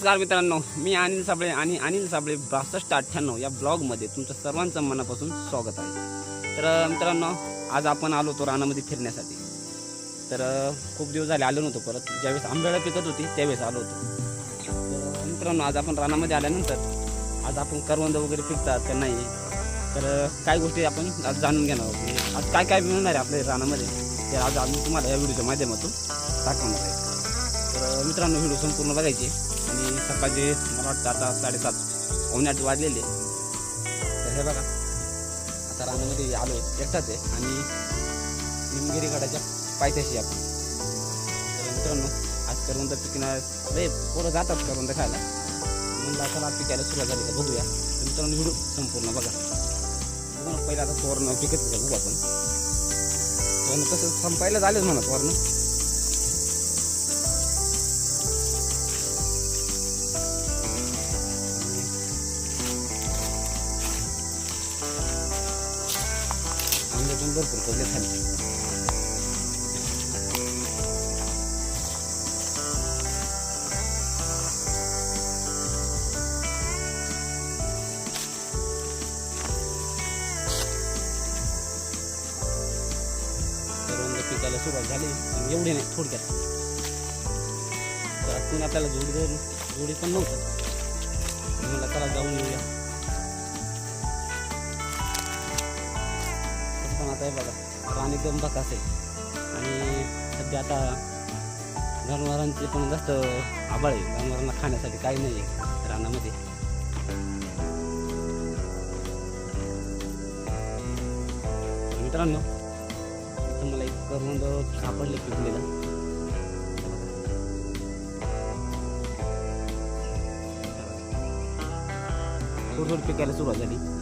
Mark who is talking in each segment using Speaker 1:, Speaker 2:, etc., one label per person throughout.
Speaker 1: नमस्कार मित्रांनो मी अनिल साबळे आणि अनिल साबळे बासष्ट अठ्ठ्याण्णव या ब्लॉगमध्ये तुमचं सर्वांचं मनापासून स्वागत आहे. तर मित्रांनो आज आपण आलो होतो रानामध्ये फिरण्यासाठी. तर खूप दिवस झाले आलो नव्हतो परत. ज्यावेळेस आंब्याला पिकत होती त्यावेळेस आलो होतो. तर मित्रांनो आज आपण रानामध्ये आल्यानंतर आज आपण करवंद वगैरे पिकतात का नाही तर काय गोष्टी आपण आज जाणून घेणार आहोत. आज काय काय मिळणार आहे आपल्या रानामध्ये ते आज आम्ही तुम्हाला या व्हिडिओच्या माध्यमातून दाखवणार आहे. तर मित्रांनो व्हिडिओ संपूर्ण बघायचे आणि सकाळचे मला वाटतं आता साडेसात. पावणे आठ वाजलेले. तर हे बघा. आता रानामध्ये आलो एकटाच आहे आणि निमगिरी गडाच्या पायथ्याशी आपण. तर मित्रांनो आज करवंद पिकणार लय पोरं जातात करवंद खायला. म्हणलं आता पिकायला सुरुवात झाली तर बघूया. तर मित्रांनो व्हिडिओ संपूर्ण बघा. पहिला आता तोरण पिकत बघू आपण. तोरण तसं संपायला झालेच म्हणा तोरण. आंब्यातून भरपूर पडले खाली करवंद पिकायला सुरुवात झाली पण एवढी नाही थोडक्यात तर आपण आपल्याला जोडी दे जोडी पण नव्हतं मला चला जाऊन येऊया एकदम बकास आहे आणि सध्या आता जनावरांचे पण जास्त आबाळ आहे. जनावरांना खाण्यासाठी काही नाही आहे रानामध्ये. मित्रांनो इथं मला एक करवंद सापडले पिकलेलं. थोडं थोडं पिकायला सुरुवात झाली.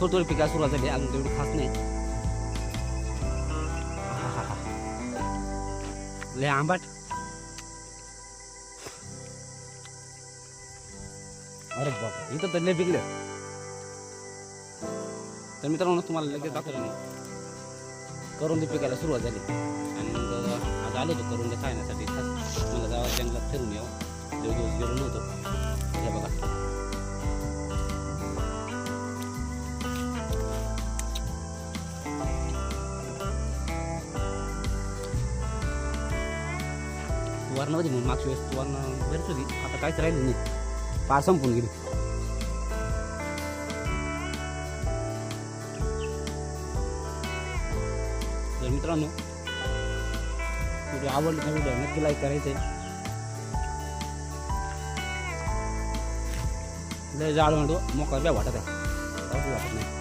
Speaker 1: थोडी थोडी पिकायला सुरुवात झाली. अजून तेवढी खास नाही. आहाहा. लय आंबाट. अरे बाप इथं तर लय पिकलं तर मित्रांनो तुम्हाला लगेच दाखवलं नाही करून पिकायला सुरुवात झाली. आणि मग आज आलो होतो करून खाण्यासाठी. खास मला जावा जंगलात फिरून यावं. दिवस गेलो नव्हतो. हे बघा. सुवर्णामध्ये मग मागच्या वेळेस सुवर्ण बरीच होती. आता काहीच राहिली नाही. पार संपून गेली. तर मित्रांनो व्हिडिओ आवडली तर व्हिडिओ नक्की लाईक करायचं आहे. लय जाळ म्हणतो मोकळा वाटत आहे. वाटत नाही.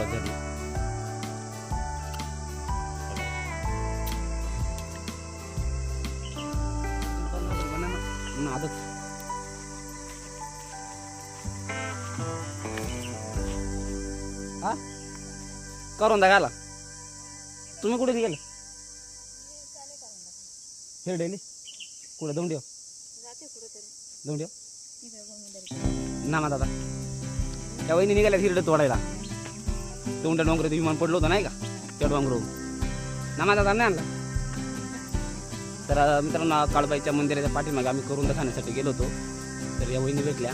Speaker 1: सुरुवात झाली नादच हा? करून घाला. तुम्ही कुठे गेले? हिरडेली कुठे? दौंडी
Speaker 2: जाते कुठेतरी
Speaker 1: दौंडी
Speaker 2: इकडे
Speaker 1: ना दादा. त्या वहिनी निघाल्या हिरडे तोडायला. तोंड्या डोंगरात विमान पडलं होतं नाही का? त्या डोंगर नामा दादा नाही आणला? तर मित्रांना मित्रांनो काळबाईच्या मंदिराच्या पाठीमागे आम्ही करून खाण्यासाठी गेलो होतो. तर या वहिनी भेटल्या.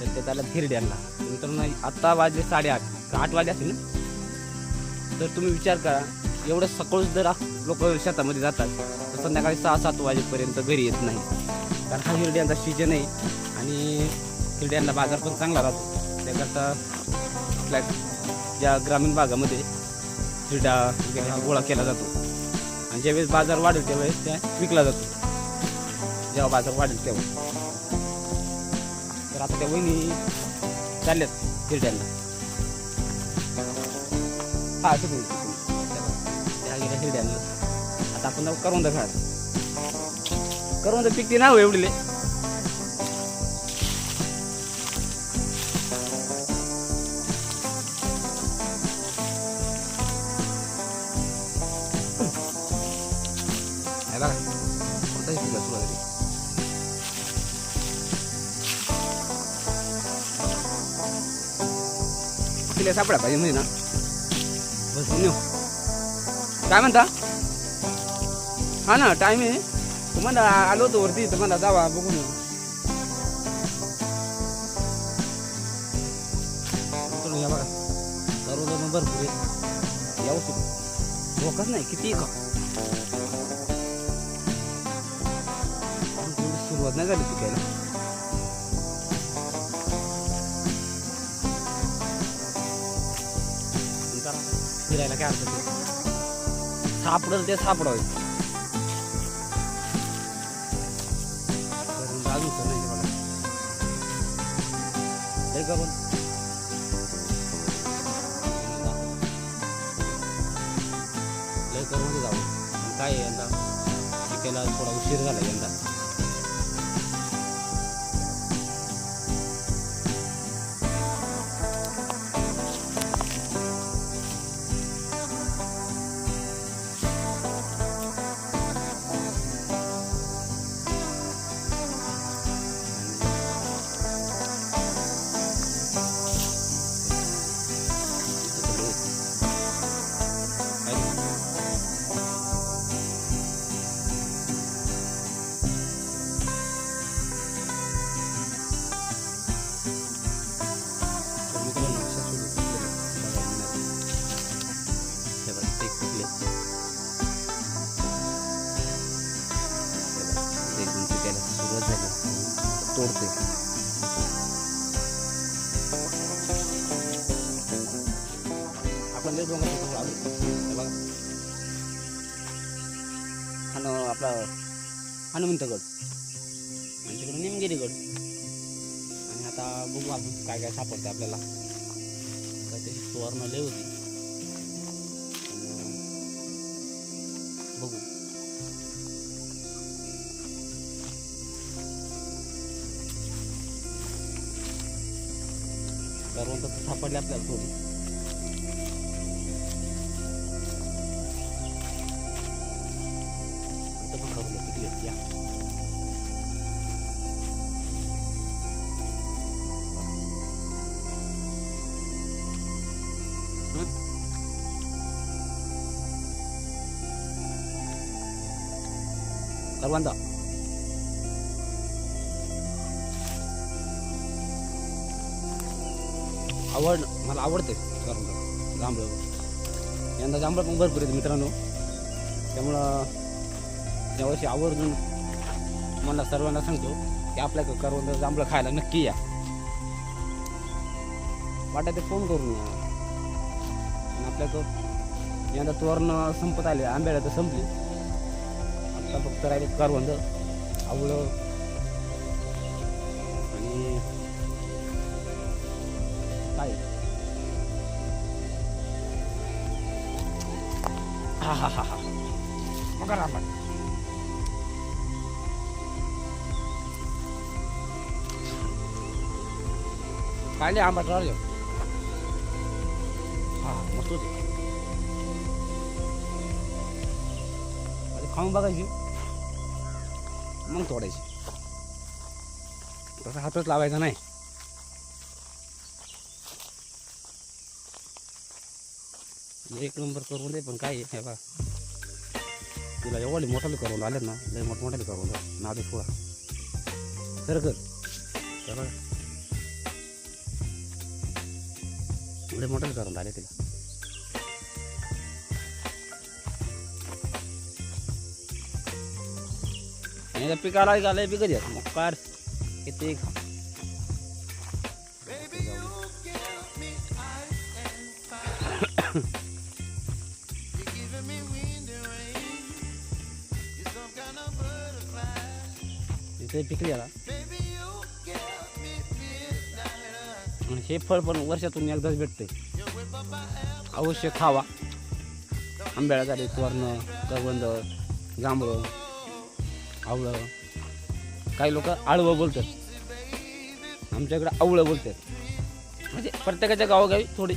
Speaker 1: तर ते त्याला थिरडी आणला. मित्रांनो आत्ता वाजले साडेआठ. का आठ वाजले असेल ना? तर तुम्ही विचार करा. एवढं सकाळच जर लोक शेतामध्ये जातात तर संध्याकाळी सहा सात वाजेपर्यंत घरी येत नाही. कारण हा हिरड्यांचा सीजन आहे आणि हिरड्यांना बाजार पण चांगला राहतो. त्याकरता त्या ज्या ग्रामीण भागामध्ये क्रीडा गोळा केला जातो. आणि ज्यावेळेस बाजार वाढेल त्यावेळेस त्या विकला जातो. जेव्हा बाजार वाढेल तेव्हा. तर आता त्या वहिनी चालल्यात क्रीड्यांना हा तिकडून त्या गेल्या क्रीड्यांना आता आपण करवंद घाड करवंद पिकते ना हो एवढीले. पिकले सापडा पाहिजे म्हणजे ना. काय म्हणता? हा ना टाईम आहे. तुम्हाला आलो होतो वरती तुम्हाला जावा बघून या बघा. सर्वजण भरपूर आहे. यावं सुरू धोकाच नाही किती का? सुरुवात नाही झाली पिकायला फिरायला काय अर्थ. सापडल ते सापडावं. अजून नाही करून करून जाऊ. काय यंदा? शिकायला थोडा उशीर झाला यंदा. कारण तर सापडले आपल्याला थोडी इथं पण करून पिकली आहेत, या हं? करवंदा आवड मला आवडते जांभळं जांभळं. यंदा जांभळं पण भरपूर आहेत मित्रांनो. त्यामुळं यावर्षी आवर्जून मला सर्वांना सांगतो की आपल्या करवंद जांभळं खायला नक्की या. वाटायचं ते फोन करून या. आणि आपल्याकडं यंदा तोरणं संपत आले आंब्याला तर संपली. आता फक्त राहिले करवंद आवळं. आणि काय हा हा हा हा मग आपण काय आंबा राहिलो हा मस्त होते आता खाऊन बघायची मग तोडायची तसा हातच लावायचा नाही एक नंबर करून दे पण काय आहे हे बा तुला एवढे मोठाले करून आले ना लय मोठमोठाले करून नाव दे थोडा सर कर. बघा एवढे मोठाले करून आले तिला. पिकाला पिकत येत मग. कार किती ते इथे याला आणि हे फळ पण वर्षातून एकदाच भेटते अवश्य खावा. आंब्याला झाले वर्ण करवंद जांभळं आवळं. काही लोक आळवं बोलतात. आमच्याकडे आवळं बोलतात. म्हणजे प्रत्येकाच्या गावोगावी थोडी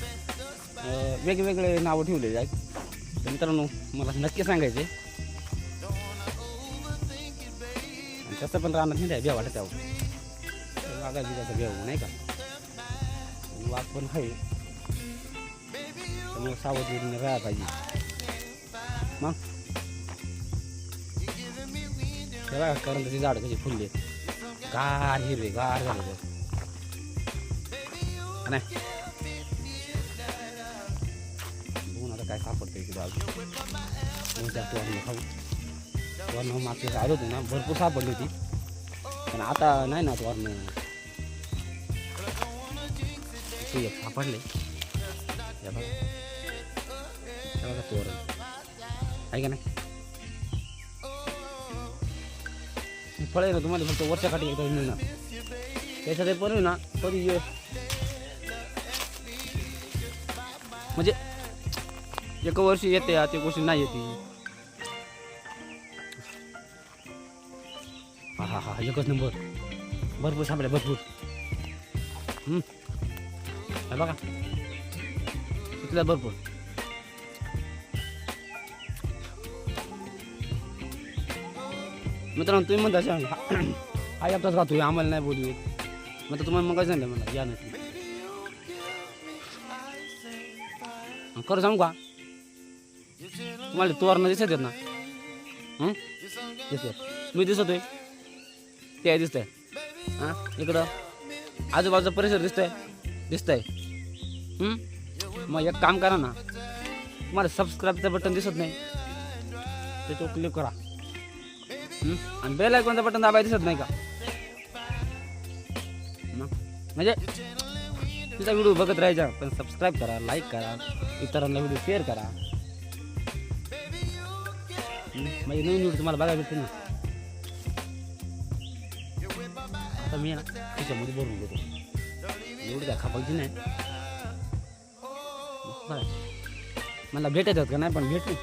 Speaker 1: वेगवेगळे नावं ठेवलेली आहेत. मित्रांनो मला नक्की सांगायचे तसं पण राहणार नाही द्या वाटत त्यावर वागा बिगाचा भेव नाही का? वाघ पण आहे. त्यामुळे सावधगिरीने राहायला पाहिजे. मग? हे कारण त्याची झाड कशी फुलले गार हिरवे गार झाले ते नाही. बघून आता काय सापडतं की बाजू खाऊ. वर्ण हो, मागचे आलो होते ना भरपूर सापडली होती. पण आता नाही ना वर्ण. ते एक सापडले. बघा. तोरण. आहे का नाही? फळ आहे ना तुम्हाला फक्त वर्षाकाठी एकदा मिळणार. त्याच्यात पण ना कधी ये- म्हणजे एका वर्षी येते ते गोष्टी नाही येते. हा हा हा एकच नंबर भरपूर सापडे भरपूर हम्म. हे बघा तिथल्या भरपूर मित्रांनो तुम्ही म्हणता अशा, हा हा एकटाच राहतोय आम्हाला नाही बोलू मग तुम्हाला मग काय सांगितलं मला या नाही खरं सांगू का तुम्हाला तोरणं दिसत आहेत ना हं? दिसते मी दिसतोय ते दिसतंय. हां इकडं. आजूबाजूचा परिसर दिसतोय. दिसतंय. मग एक काम करा ना. तुम्हाला सबस्क्राईबचं बटन दिसत नाही. त्याच्यावर क्लिक करा. आणि बेल आयकॉनचं बटन दाबाय दिसत नाही का? म्हणजे तिचा व्हिडिओ बघत राहायचा पण सबस्क्राईब करा लाईक करा इतरांना व्हिडिओ शेअर करा. म्हणजे नवीन व्हिडिओ तुम्हाला बघायला भेटते ना. आता मी ना त्याच्यामध्ये भरून घेतो. एवढी काय खापायची नाही. बरं. मला भेटत का नाही पण भेटली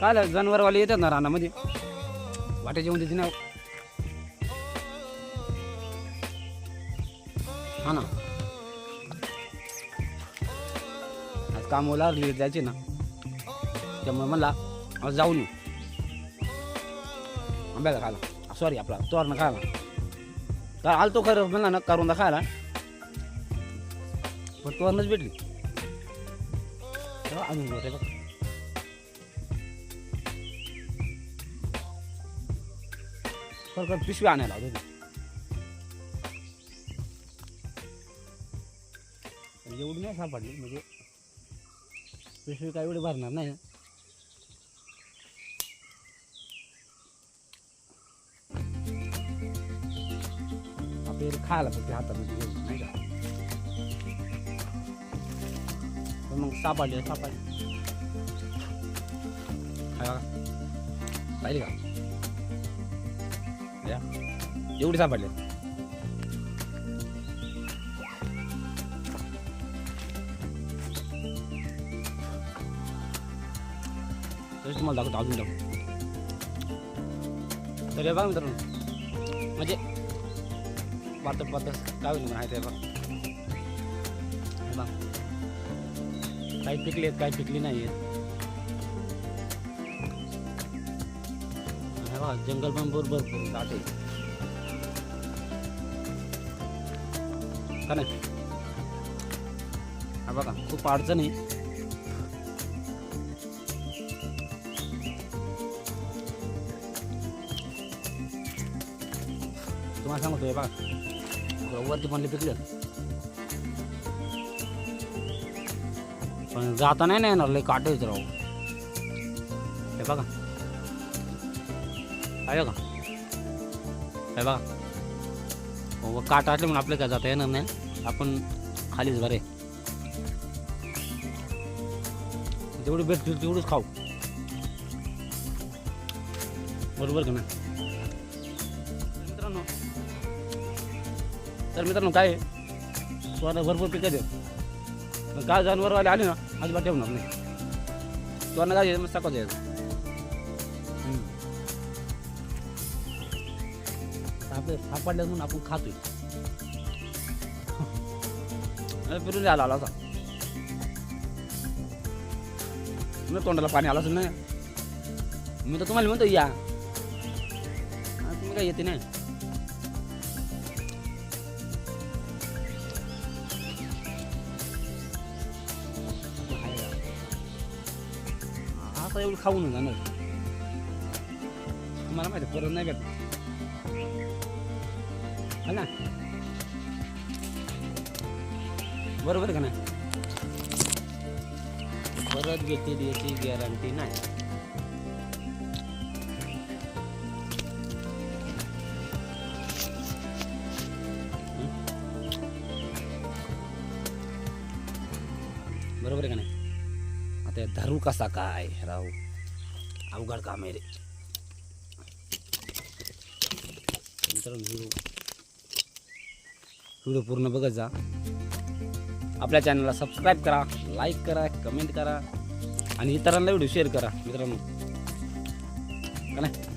Speaker 1: काय झालं, जनावरवाले येतात ना रानामध्ये. वाटे जेवण देते ना हा ना. आज काम लागली जायचे ना. त्यामुळे मला जाऊ जाऊन येऊ आंब्याला खायला. सॉरी आपला तोरणं खायला. तर आलतो खरं म्हणला ना करून खायला पण तोरणच भेटली. तेव्हा आणून होते बघ. खरं पिशवी आणायला होती. एवढी नाही सापडली म्हणजे पिशवी काय एवढी भरणार नाही खायला फक्त हातामध्ये घेऊन नाही का? मग सापडले सापडले काय पाहिजे का? एवढी सापडले तुम्हाला दाखवतो अजून दाखवतो. तर हे बघा मित्रांनो. पातळ पातळ काय होईल माहिती आहे बघ हे बघ. काही पिकले आहेत काही पिकली नाही आहेत. हे बघा जंगल पण भरपूर दाट का नाही? हा बघा खूप अडचण आहे. तुम्हाला सांगतो हे सगळं वरती पण पिकलं. पण जाता नाही ना येणार लय काटेच राहू हे बघा. आहे का हे बघा. हो काट असले म्हणून आपल्याला काय जाता येणार नाही. आपण खालीच बरे. जेवढी भेटतील तेवढंच खाऊ. बरोबर का नाही? तर मित्रांनो काय आहे? भरपूर पिकं देत पण काय जनावरवाले आले ना अजिबात ठेवणार नाही. तुम्हाला काय मग सकाळ द्यायचं. आपले सापडल्यास म्हणून आपण खातोय. फिरून आला आला होता. मी तोंडाला पाणी आलं असेल ना. मी तर तुम्हाला म्हणतो या. तुम्ही काय येते नाही. आता एवढं खाऊन जाणार मला माहिती परत नाही भेट हा ना? बरोबर आहे का ना परत घेतील याची गॅरंटी नाही. कसा काय राहू अवघड काम आहे रे मित्रांनो व्हिडिओ व्हिडिओ पूर्ण बघत जा आपल्या चॅनलला सबस्क्राईब करा लाईक करा कमेंट करा आणि इतरांना व्हिडिओ शेअर करा मित्रांनो का नाही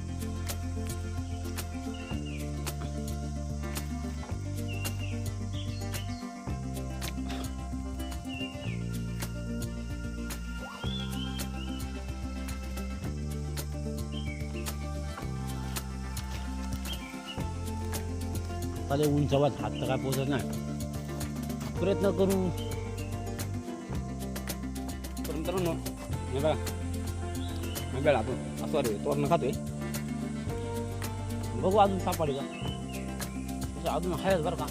Speaker 1: चाले उंचावात हात तर काय पोचत नाही. प्रयत्न करू. मित्रांनो हे बघा. हे बघा आपण असं अरे तोरणं खातोय. बघू अजून सापडे का? अजून आहेच बरं का.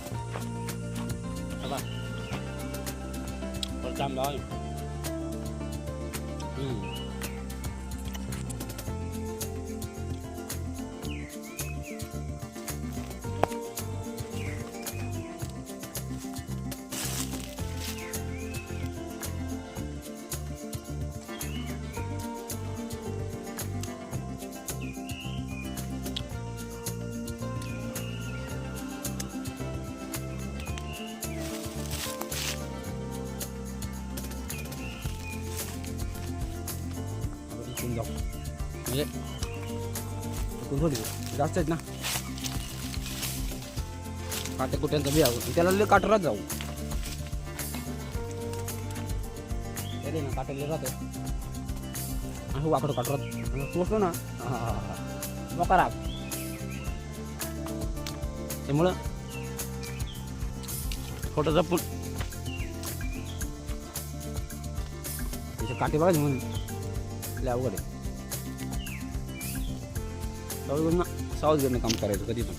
Speaker 1: बघा. परत आंबा जास्त आहेत ना. काटे कुट्यांचा बी आहो त्याला लय काटरात जाऊ. त्याला ना काटेले राहते हो वाकडं काटरात तोसलो ना मकारा त्यामुळं फोटो जपून. त्याचे काटे बघायचे म्हणून. लय अवघड आहे. ना. सावध काम करायचं कधी पण.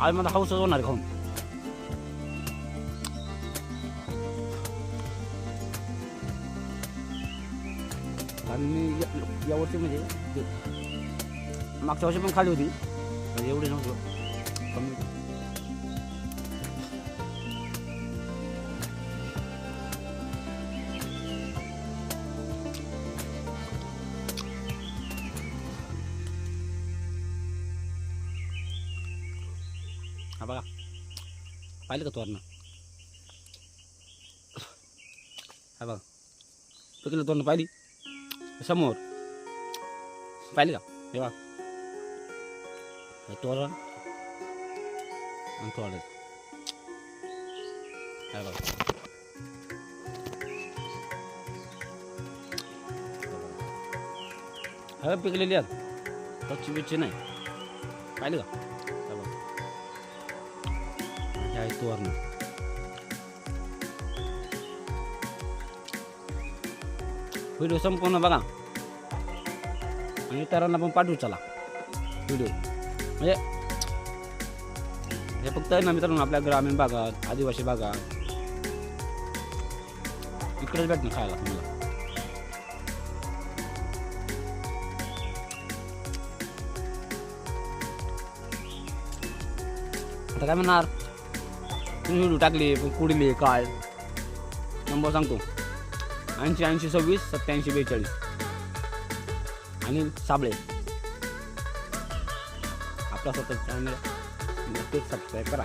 Speaker 1: आज मला हाऊसच होणार आहे खाऊन. आणि मी या- म्हणजे मागच्या वर्षी पण खाली होती. हा बघा. पाहिलं का तोरणं? हा बघा. पिकलं तोरणं पाहिली? समोर. पाहिली का? हे बघा. हे तोरण आणि तोरण. हा बघा. हे पिकलेली आहेत. कच्ची बिच्ची नाही. पाहिली का? हे आहे तोरण व्हिडिओ संपूर्ण बघा आणि इतरांना पण पाठवू चला व्हिडिओ म्हणजे हे फक्त आहे ना मित्रांनो आपल्या ग्रामीण भागात आदिवासी भागात इकडेच भेटणं खायला तुम्हाला आता काय म्हणणार निवडू टाकली टाकले पण कुठली काय? नंबर सांगतो. ऐंशी ऐंशी सव्वीस सत्याऐंशी बेचाळीस. आणि साबळे. आपला स्वतः चॅनल नक्कीच सबस्क्राईब करा.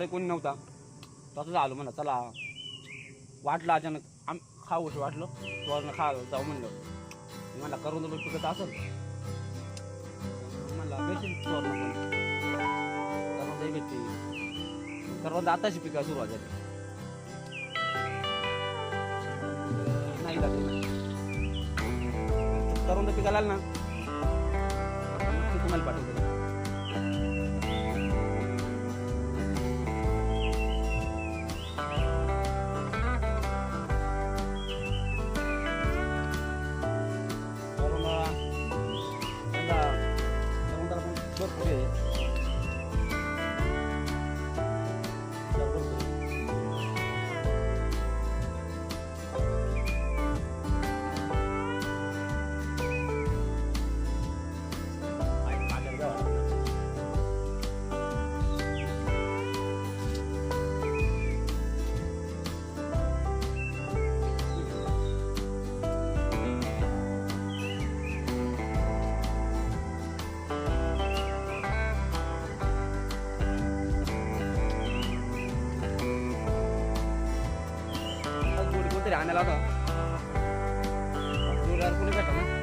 Speaker 1: जोडीदार कोणी नव्हता. तसंच आलो म्हणा चला. वाटलं अचानक आम खाऊच वाटलं. तोरणं खा जाऊ म्हणलं. मी म्हणला करून तर पिकत असेल. म्हणला भेटेल तोरणं पण. भेटते. करून आताची पिका सुरुवात झाली. नाही लागली करून तर पिकाला ना तुम्हाला पाठवतो. आज जोडी कोणतरी आणायला होता जोडीदार कोणी भेटा ना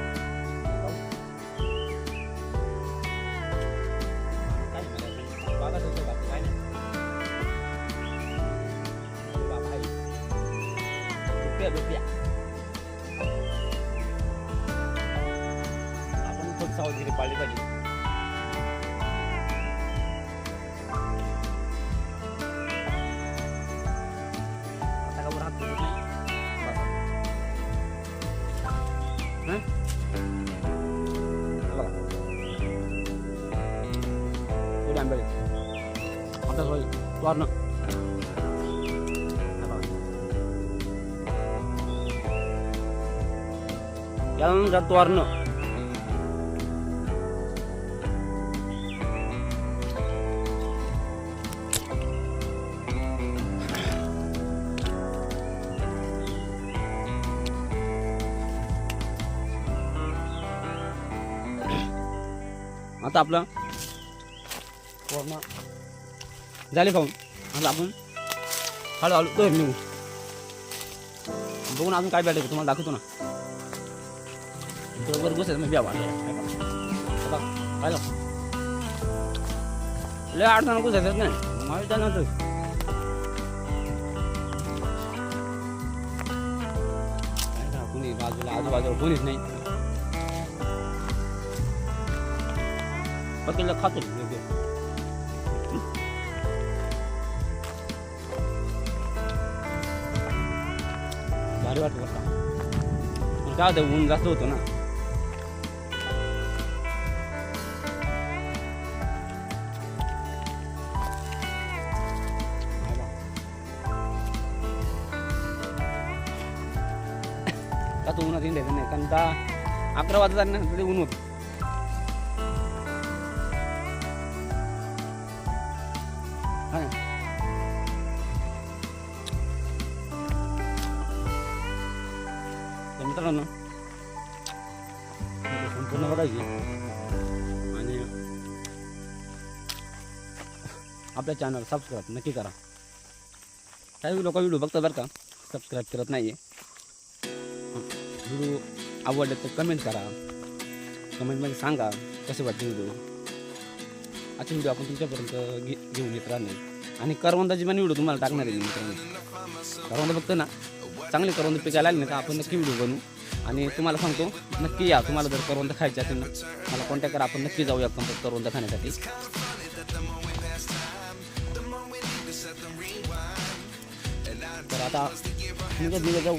Speaker 1: यानंतर तोरणं आता आपलं पूर्ण झाले खाऊन हो? आता आपण हळूहळू तर निघू बघून अजून काय भेटायचं तुम्हाला दाखवतो ना. बरोबर बसेल मी ब्या वाटलं काय लय अडचण घुसायचं नाही माहिती आहे ना तर काय का कुणी बाजूला आजूबाजूला कोणीच नाही पकडलं खातो योग्य. भारी वाटतं बरं का पण काय होतं ऊन जास्त होतं ना का दहा नाही कारण का अकरा वाजता ना ऊन होतं. हा. मित्रांनो संपूर्ण बघायची. आणि आपल्या चॅनल सबस्क्राईब नक्की करा. काही लोक व्हिडिओ बघतात बरं का सबस्क्राईब करत नाही आहे व्हिडिओ आवडले तर कमेंट करा. कमेंटमध्ये सांगा कसे वाटते व्हिडिओ आजचे व्हिडिओ आपण तुमच्यापर्यंत घे घेऊन येत राहणार आणि करवंदाची पण व्हिडिओ तुम्हाला टाकणार आहे मित्रांनो करवंद बघतो ना चांगले करवंद पिकायला आले ना तर आपण नक्की व्हिडिओ बनवू. आणि तुम्हाला सांगतो नक्की या. तुम्हाला जर करवंद खायचे असेल ना मला कॉन्टॅक्ट करा. आपण नक्की जाऊया कंपनी करवंद खाण्यासाठी. तर आता निघत निघत जाऊ?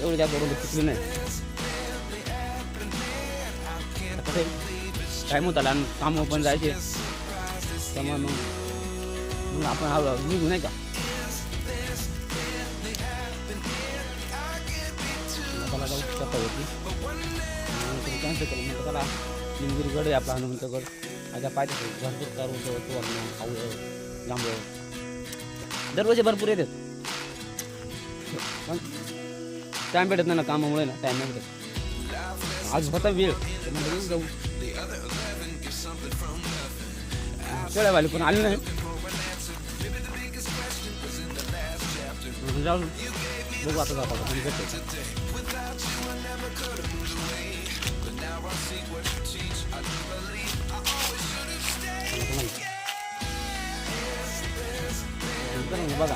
Speaker 1: एवढं त्या करवंद पिकले नाही. टाईम होता आणि कामं पण जायचे. त्यामुळे मग मग आपण हा निघू नाही का? मला कॅन्सल केलं म्हटलं त्याला आहे आपला हनुमंतगड आता पाहिजे भरपूर करून तो आवड जांभळ दररोज भरपूर येतात. पण टाइम भेटत नाही ना कामामुळे ना टाइम नाही भेटत. आज होता वेळ. जाऊ म्हणलं येऊ पण आली नाही. जाऊ बघू आता जाता का भेटतो बघा.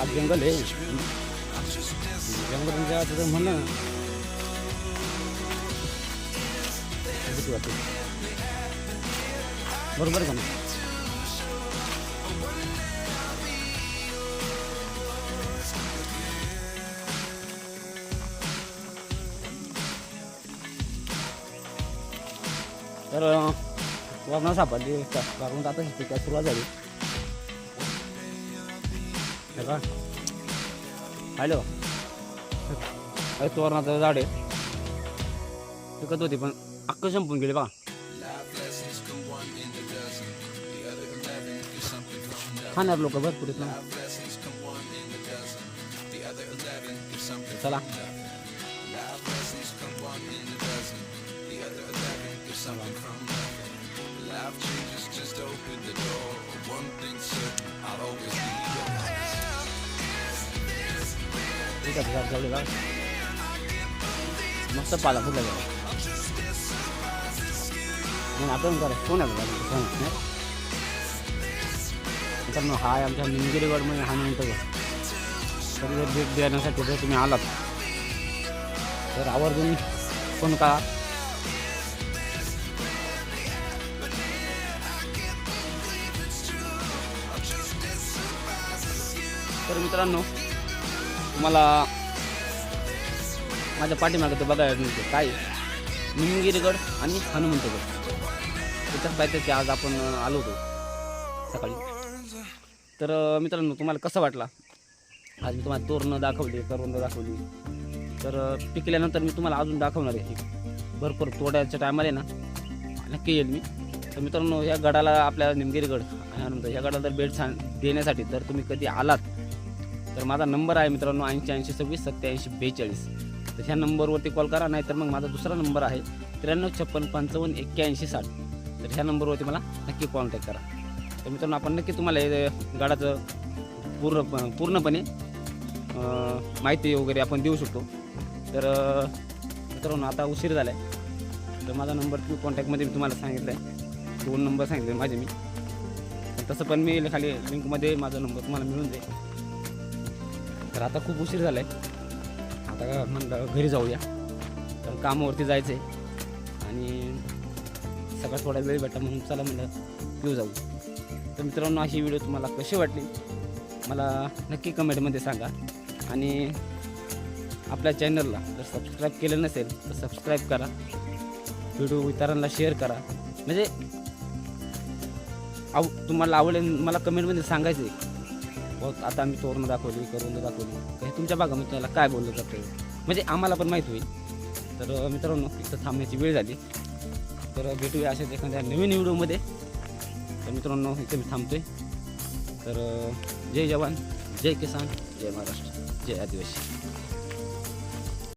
Speaker 1: आज जंगल आहे. जंगल जायचं तर म्हणलं ना भीती वाटते बरोबर आहे का नाही तर वरणा सापडली कारण आता काय सुरुवात झाली हे का हॅलो अरे तोरणाचं झाड आहे. पिकत होती पण अक्क संपून गेली बघा. खाणार लोक भरपूर आहेत ना. चला. ठीक आहे झाड ठेवलेला मस्त पाला फुटला गेला मग आपण करा कोण आहे बघा, कोण नाही? मित्रांनो हा आमच्या आमच्या निमगिरीगडमध्ये हा म्हणतो तरी जर भेट देण्यासाठी जर तुम्ही आलात तर आवर्जून फोन करा तर मित्रांनो मला माझ्या पाठीमागे ते बघायला मिळते. काय? निमगिरीगड आणि हनुमंतगड. त्याच्याच पाहिजे आज आपण आलो होतो सकाळी. तर मित्रांनो तुम्हाला कसं वाटला? आज मी तुम्हाला तोरणं दाखवली करवंद दाखवली. तर पिकल्यानंतर मी तुम्हाला अजून दाखवणार आहे. भरपूर तोड्याच्या टायमाला ना नक्की येईल मी. तर मित्रांनो या गडाला आपल्या निमगिरीगड आणि हनुमंत या गडाला जर भेट छान देण्यासाठी जर तुम्ही कधी आलात तर माझा नंबर आहे मित्रांनो ऐंशी ऐंशी सव्वीस सत्याऐंशी बेचाळीस. तर ह्या नंबरवरती कॉल करा नाहीतर मग माझा दुसरा नंबर आहे त्र्याण्णव छप्पन पंचावन्न एक्क्याऐंशी साठ. तर ह्या नंबरवरती मला नक्की कॉन्टॅक्ट करा. तर मित्रांनो आपण नक्की तुम्हाला हे गाडाचं पूर्ण पूर्णपणे माहिती वगैरे आपण देऊ शकतो. तर मित्रांनो आता उशीर झाला आहे तर माझा नंबर तुम्ही कॉन्टॅक्टमध्ये मी तुम्हाला सांगितलं आहे दोन नंबर सांगितले माझे मी. तसं पण मी खाली लिंकमध्ये माझा नंबर तुम्हाला मिळून जाईल. तर आता खूप उशीर झाला आहे आता म्हणलं घरी जाऊया. तर कामावरती जायचं आहे आणि सगळा थोडा वेळ भेटा म्हणून चला म्हणलं घेऊ जाऊ. तर मित्रांनो अशी व्हिडिओ तुम्हाला कशी वाटली? मला नक्की कमेंटमध्ये सांगा. आणि आपल्या चॅनलला जर सबस्क्राईब केलं नसेल तर सबस्क्राईब करा. व्हिडिओ इतरांना शेअर करा. म्हणजे आव तुम्हाला आवडेल मला कमेंटमध्ये सांगायचं आहे बहुत आता आम्ही तोरणं दाखवली करून दाखवली. हे तुमच्या भागामध्ये त्याला काय बोललं जातं? म्हणजे आम्हाला पण माहीत होईल. तर मित्रांनो इथं थांबण्याची वेळ झाली. तर भेटूया अशाच एखाद्या नवीन व्हिडिओमध्ये. तर मित्रांनो इथे मी थांबतो आहे तर जय जवान जय किसान जय महाराष्ट्र जय आदिवासी.